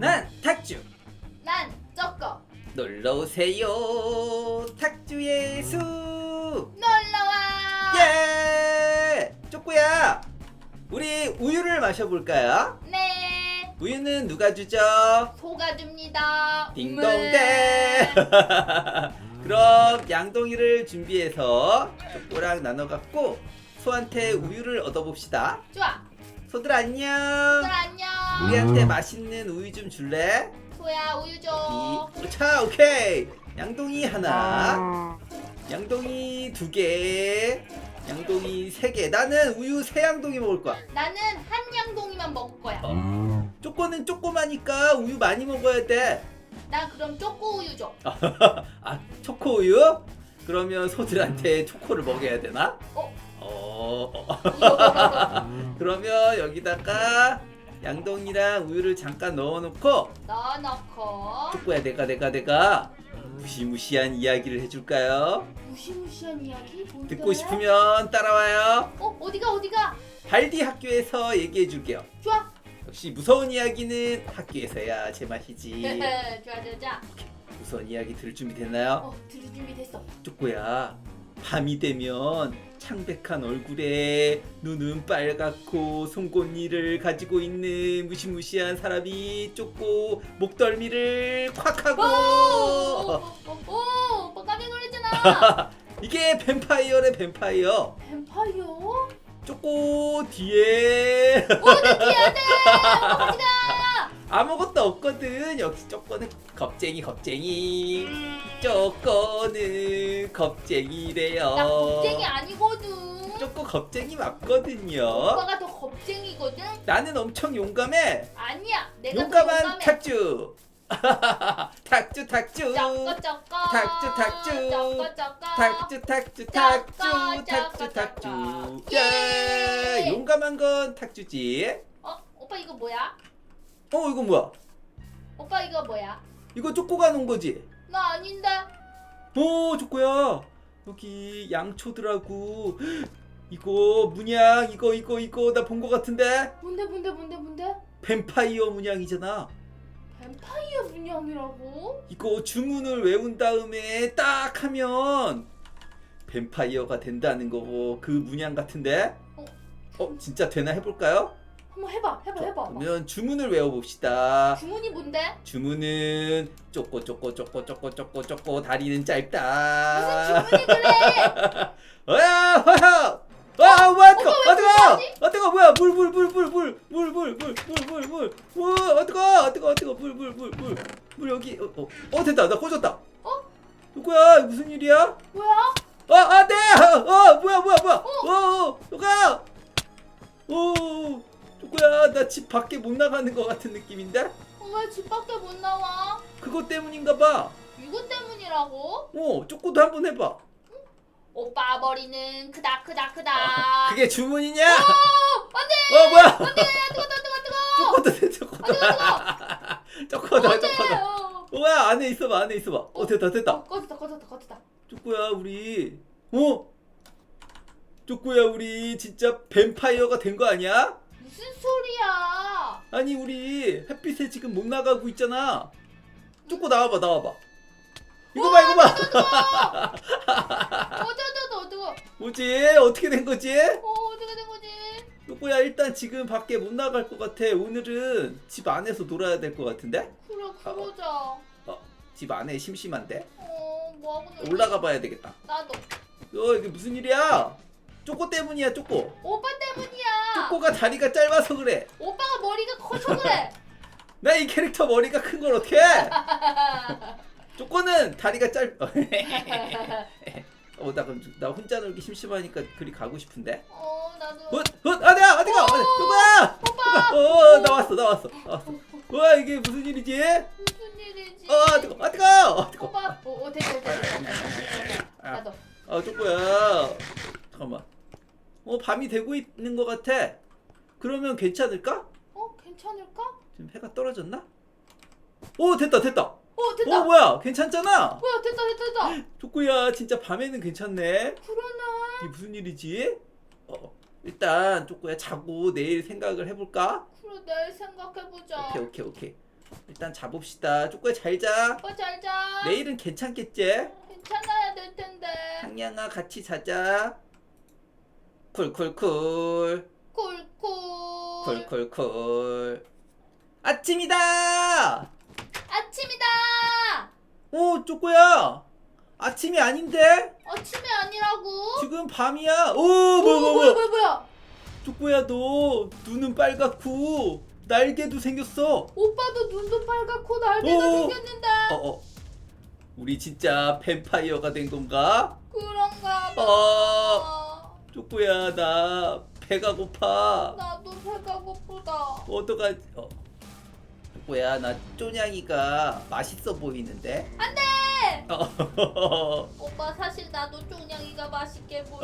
난 탁주. 난 쪼꼬 놀러 오세요 탁주의 숲 놀러와. 예! 쪼꼬야 우리 우유를 마셔볼까요? 네. 우유는 누가 주죠? 소가 줍니다. 딩동댕. 네. 그럼 양동이를 준비해서 쪼꼬랑 나눠 갖고 소한테 우유를 얻어봅시다. 좋아 소들 안녕. 소들 안녕. 우리한테 맛있는 우유 좀 줄래? 소야 우유 줘. 이, 자 오케이. 양동이 하나. 양동이 두 개. 양동이 세 개. 나는 우유 세 양동이 먹을 거야. 나는 한 양동이만 먹을 거야. 쪼꼬는 쪼꼬마니까 우유 많이 먹어야 돼. 나 그럼 쪼꼬 우유 줘. 아 초코 우유? 그러면 소들한테 초코를 먹여야 되나? 어? 어, 어. 그러면 여기다가 양동이랑 우유를 잠깐 넣어놓고 넣어놓고 초코야 내가 내가 내가 무시무시한 이야기를 해줄까요? 무시무시한 이야기 뭔데? 듣고 싶으면 따라와요 어 어디가 어디가 발디 학교에서 얘기해줄게요 좋아 역시 무서운 이야기는 학교에서야 제맛이지 좋아 좋아 좋아 무서운 이야기 들을 준비 됐나요? 어 들을 준비 됐어 쪼꼬야 밤이 되면 창백한 얼굴에 눈은 빨갛고 송곳니를 가지고 있는 무시무시한 사람이 쪼꼬 목덜미를 콱 하고. 오오오! 오빠 깜짝 놀랐잖아. 이게 뱀파이어래 뱀파이어. 뱀파이어? 쪼꼬 뒤에. 뒤에 안돼! 어디가 아무것도 없거든. 역시 쪼꼬는 겁쟁이 겁쟁이. 쪼꼬는 겁쟁이래요. 나 겁쟁이 아니거든. 쪼꼬 겁쟁이 맞거든요. 오빠가 더 겁쟁이거든? 나는 엄청 용감해. 아니야. 내가 용감한 더 용감해. 탁주. 탁주 탁주. 쩌꺼 쩌꺼 탁주, 탁주. 쩌꺼 쩌꺼 탁주 탁주 탁주. 탁주 탁주. 예. 용감한 건 탁주지. 어? 오빠 이거 뭐야 어 이거 뭐야? 오빠 이거 뭐야? 이거 쪼꼬가 놓은 거지? 나 아닌데. 오 쪼꼬야. 여기 양초들하고. 이거 문양 이거 이거 이거. 나 본 거 같은데? 뭔데 뭔데 뭔데 뭔데? 뱀파이어 문양이잖아. 뱀파이어 문양이라고? 이거 주문을 외운 다음에 딱 하면 뱀파이어가 된다는 거고 그 문양 같은데? 어? 어 진짜 되나 해볼까요? 한번 해봐 해봐 해봐 그러면 주문을 외워봅시다 주문이 뭔데 주문은 쪼꼬 쪼꼬 쪼꼬 쪼꼬 쪼꼬 쪼꼬 다리는 무슨 짧다 주문이 그래 어야 허야 아 뭐야 뜨거 어 뜨거? 어 뜨거 뭐야 물 물 물 물 물 물 물 물 물 물물어 뜨거 어 뜨거 뜨거 물 물 물 물 물 여기 어 어 어, 됐다 나 꽂았다 어? 누구야 무슨 일이야 뭐야 어 안 돼 어 뭐야 뭐야 뭐야 어 누가 어 누구야 나 집 밖에 못 나가는 것 같은 느낌인데 왜 집 밖에 못 나와 그것 때문인가 봐 이거 때문이라고 어, 쪼꼬도 한번 해봐. 오빠 머리는 크다 크다 크다 그게 주문이냐? 어, 안돼 어, 뭐야? 안돼 뜨거 뜨거 뜨거 뜨거 쪼꼬도 돼, 쪼꼬도. 쪼꼬도. 어 뭐야, 안에 있어봐, 안에 있어봐. 어, 됐다, 됐다. 꺼졌다 꺼졌다 꺼졌다 쪼꼬야, 우리. 어? 쪼꼬야, 우리 진짜 뱀파이어가 된 거 아니야? 무슨 소리야 아니, 우리 햇빛에 지금 못 나가고 있잖아. 쪼꼬 나와봐, 나와봐. 이거 봐, 이거 봐. 어쩌저쩌 어떡어 뭐지? 어떻게 된 거지? 어 어떻게 된 거지 쪼꼬야, 일단 지금 밖에 못 나갈 것 같아. 오늘은 집 안에서 놀아야 될 것 같은데? 그래 그러자 집 안에 심심한데? 어 뭐하고 놀지? 올라가 봐야 되겠다. 나도 어, 이게 무슨 일이야? 쪼꼬 때문이야, 쪼꼬. 오빠 때문이야 쪼꼬가 다리가 짧아서 그래. 오빠가 머리가 커서 그래 나 이 캐릭터 머리가 큰 걸 어떻게 해? 쪼꼬는 다리가 짧. 어, 나 그럼 나 혼자 놀기 심심하니까 그리 가고 싶은데. 어 나도 헛, 헛, 어디야, 어디가, 어디, 쪼꼬야. 오빠 어, 나왔어, 나왔어, 나왔어. 와, 이게 무슨 일이지? 무슨 일이지 어, 뜨거, 아, 뜨거, 어, 뜨거. 오빠 어, 어 됐다 됐다 됐다 아. 나도 아, 쪼꼬야. 잠깐만. 어, 밤이 되고 있는 것 같아. 그러면 괜찮을까? 어 괜찮을까? 지금 해가 떨어졌나? 오 됐다 됐다. 어 됐다 오 뭐야 괜찮잖아. 뭐야 됐다 됐다 됐다 쪼꼬야 진짜 밤에는 괜찮네. 그러네 이게 무슨 일이지? 어 일단 쪼꼬야 자고 내일 생각을 해볼까? 그래 내일 생각해보자 오케이 오케이 오케이. 일단 자봅시다. 쪼꼬야 잘 자. 오빠 잘 자. 내일은 괜찮겠지? 괜찮아야 될 텐데. 상냥아 같이 자자. 쿨쿨쿨. 쿨쿨. 쿨쿨쿨. 아침이다. 아침이다. 오 쪼꼬야. 아침이 아닌데? 아침이 아니라고. 지금 밤이야. 오 어, 뭐야 뭐야 뭐야. 뭐야 뭐야. 쪼꼬야 너 눈은 빨갛고 날개도 생겼어. 오빠도 눈도 빨갛고 날개가 오. 생겼는데. 어어. 우리 진짜 뱀파이어가 된 건가? 그런가 봐. 어. 쪼꼬야 나 배가 고파. 나도 배가 고프다. 어떡하지? 어. 쪼꼬야 나 쪼냥이가 맛있어 보이는데? 안돼. 어. 오빠 사실 나도 쫑냥이가 맛있게 보여.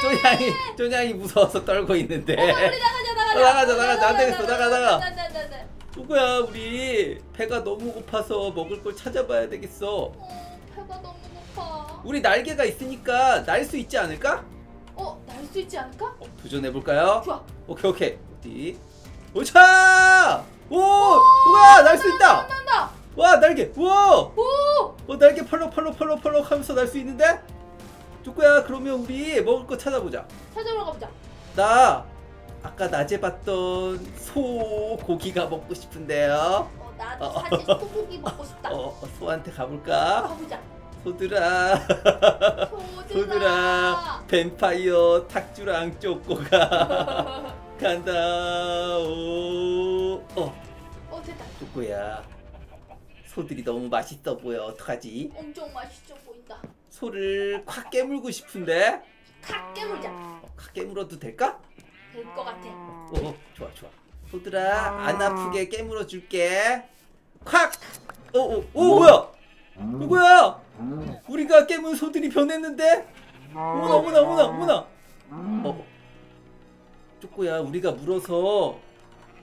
쪼냥이 쪼냥이 무서워서 떨고 있는데. 오빠 우리 나가자 나가자. 어, 나가자, 나가자. 안 되겠어. 나가, 나가. 나, 나, 나, 나. 쪼꼬야 우리 배가 너무 고파서 먹을 걸 찾아봐야 되겠어. 어, 배가 너무 고파. 우리 날개가 있으니까 날 수 있지 않을까? 수 있지 않을까? 어, 도전해 볼까요? 좋아. 오케이 오케이 어디? 오차! 오! 우와 날수 있다! 난다. 와 날개! 우와! 오! 어 날개 펄럭 펄럭 펄럭 펄럭 하면서 날 수 있는데? 쪼꼬야 그러면 우리 먹을 거 찾아보자 찾아러 가보자. 나 아까 낮에 봤던 소 고기가 먹고 싶은데요 어, 나도 어. 사실 소고기 먹고 싶다. 어, 어, 소한테 가볼까? 가보자. 소들아 소들아. 소들아 뱀파이어 탁주랑 쪼꼬가 간다 오 어. 어, 됐다. 쪼꼬야 소들이 너무 맛있어 보여 어떡하지? 엄청 맛있어 보인다. 소를 콱 깨물고 싶은데 칵 깨물자. 어, 콱 깨물어도 될까? 될 것 같아. 오 좋아 좋아 소들아 안 아프게 깨물어 줄게 콱! 오오 오, 뭐야 누구야 우리가 깨문 소들이 변했는데 어머나 어머나 어머나 어머나 어 쪼꼬야 우리가 물어서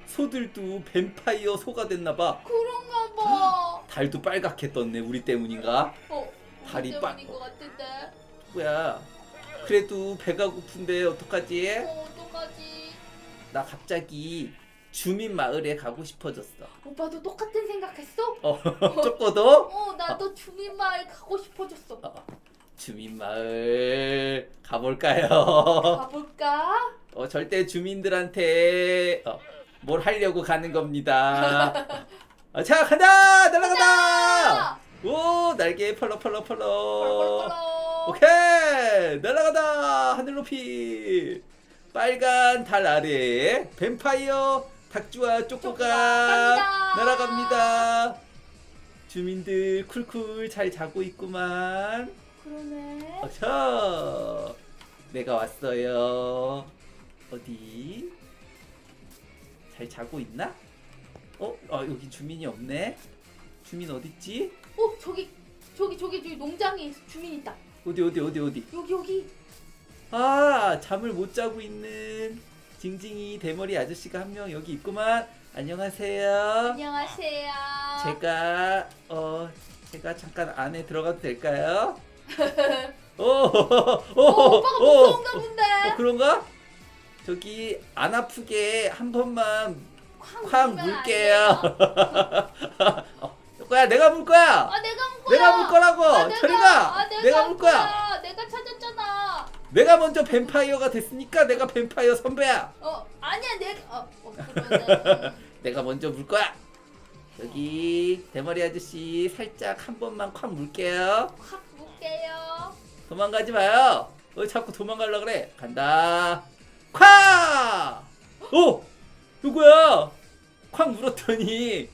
소들도 뱀파이어 소가 됐나봐 그런가 봐. 달도 빨갛게 떴네 우리 때문인가 어, 다리 우리 빠- 때문인 것 같은데. 쪼꼬야 그래도 배가 고픈데 어떡하지? 어, 어떡하지? 나 갑자기 주민 마을에 가고 싶어졌어 오빠도 똑같은 생각했어? 어 쪼꼬도? 어, 나도 주민 마을 가고 싶어졌어. 어, 주민 마을 가볼까요? 가볼까? 어, 절대 주민들한테 어, 뭘 하려고 가는 겁니다. 어, 자 간다 날아간다. 아! 오 날개 펄럭 펄럭 펄럭. 오케이 날아가다 하늘 높이 빨간 달 아래 뱀파이어 닭주와 쪼꼬가 쪼꼬가 갑니다. 날아갑니다. 주민들 쿨쿨 잘 자고 있구만. 그러네. 어차 내가 왔어요. 어디? 잘 자고 있나? 어? 아 여기 주민이 없네. 주민 어딨지? 어, 저기, 저기, 저기, 저기 농장에 주민 있다. 어디 어디 어디 어디? 여기, 여기. 아 잠을 못 자고 있는 징징이 대머리 아저씨가 한 명 여기 있구만. 안녕하세요. 안녕하세요. 제가 어 제가 잠깐 안에 들어가도 될까요? 오, 오, 어, 오빠가 무서운가 본데. 어, 그런가? 저기 안 아프게 한 번만 물면 안 물게요. 돼요. 어, 거야 내가 물 거야. 아, 내가 물 거야. 내가 물 거라고. 아, 저리 가. 아, 내가, 내가 물 거야. 내가 찾았잖아. 내가 먼저 뱀파이어가 됐으니까 내가 뱀파이어 선배야. 어, 아니야, 내가. 어, 어 그러네. 내가 먼저 물 거야. 여기 대머리 아저씨 살짝 한 번만 콱 물게요. 확 물게요. 도망가지 마요. 어 자꾸 도망가려 그래. 간다. 콱! 오! 누구야? 콱 물었더니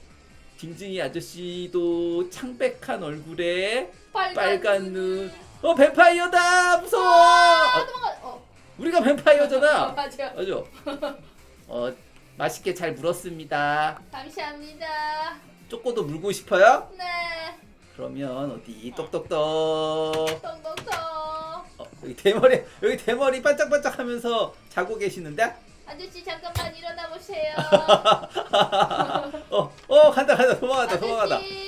징징이 아저씨도 창백한 얼굴에 빨간. 눈. 어 뱀파이어다 무서워. 아, 어, 도망가. 어, 우리가 뱀파이어잖아. 맞아. 맞아. 어 맛있게 잘 물었습니다. 감사합니다. 쪼꼬도 물고 싶어요? 네. 그러면 어디 똑똑똑. 똥똥똥. 어, 여기 대머리 여기 대머리 반짝반짝하면서 자고 계시는데? 아저씨 잠깐만 일어나 보세요. 어, 어 간다 간다 아저씨.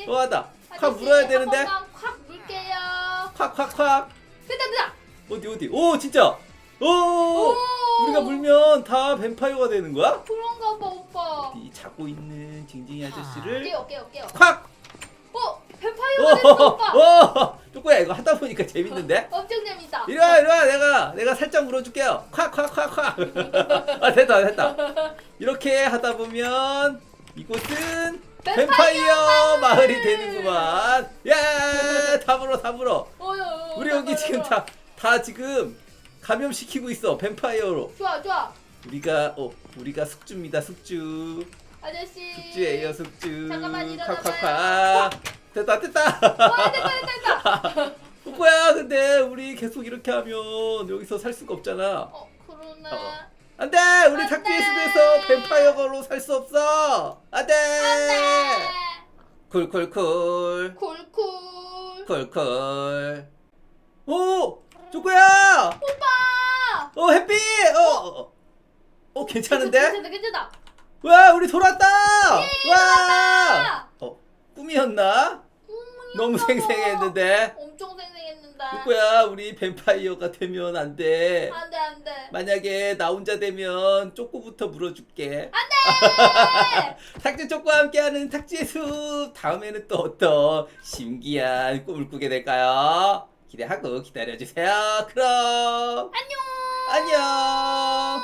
도망간다. 콱 아저씨, 물어야 되는데? 콱 물게요. 콱콱콱 됐다 됐다. 어디 어디? 오 진짜. 오, 우리가 물면 다 뱀파이어가 되는 거야? 그런가 봐 오빠. 어디 자고 있는 징 징징이 아저씨를 깨워 깨워 깨워. 콱! 어 뱀파이어가 됐어 오빠. 오! 쪼꼬야 이거 하다 보니까 재밌는데? 엄청 재밌다. 이리 와 이리 와 내가 내가 살짝 물어줄게요 콱 콱 콱 콱 아 됐다 됐다 이렇게 하다 보면 이곳은 뱀파이어 뱀파이어 마을이 되는구만 야 다 물어 다 물어 어, 어, 어, 우리 여기 지금. 다 다 지금 감염시키고 있어 뱀파이어로 좋아 좋아. 우리가 어 우리가 숙주입니다 숙주 아저씨. 숙주예요 숙주 잠깐만 일어나봐요. 콱콱콱 됐다 됐다 와 됐다 됐다 됐다. 뭐야 근데 우리 계속 이렇게 하면 여기서 살 수가 없잖아 어 그러네. 어. 안돼 우리 안 탁지의 돼. 숲에서 뱀파이어로 살 수 없어 안돼 안돼. 쿨쿨쿨 쿨쿨. 쿨쿨 오 쪼꼬야 오빠. 어 햇빛 어, 어, 어 괜찮은데 괜찮다 괜찮다. 와 우리 돌았다 예, 와 어, 꿈이었나 음, 너무 봐. 생생했는데 엄청 생생했는데. 쪼꼬야 우리 뱀파이어가 되면 안 돼 안돼 안돼. 만약에 나 혼자 되면 쪼꼬부터 물어줄게 안돼. 탁지 쪽과 함께하는 탁지의 숲 다음에는 또 어떤 신기한 꿈을 꾸게 될까요? 기대하고 기다려주세요. 그럼 안녕. 안녕.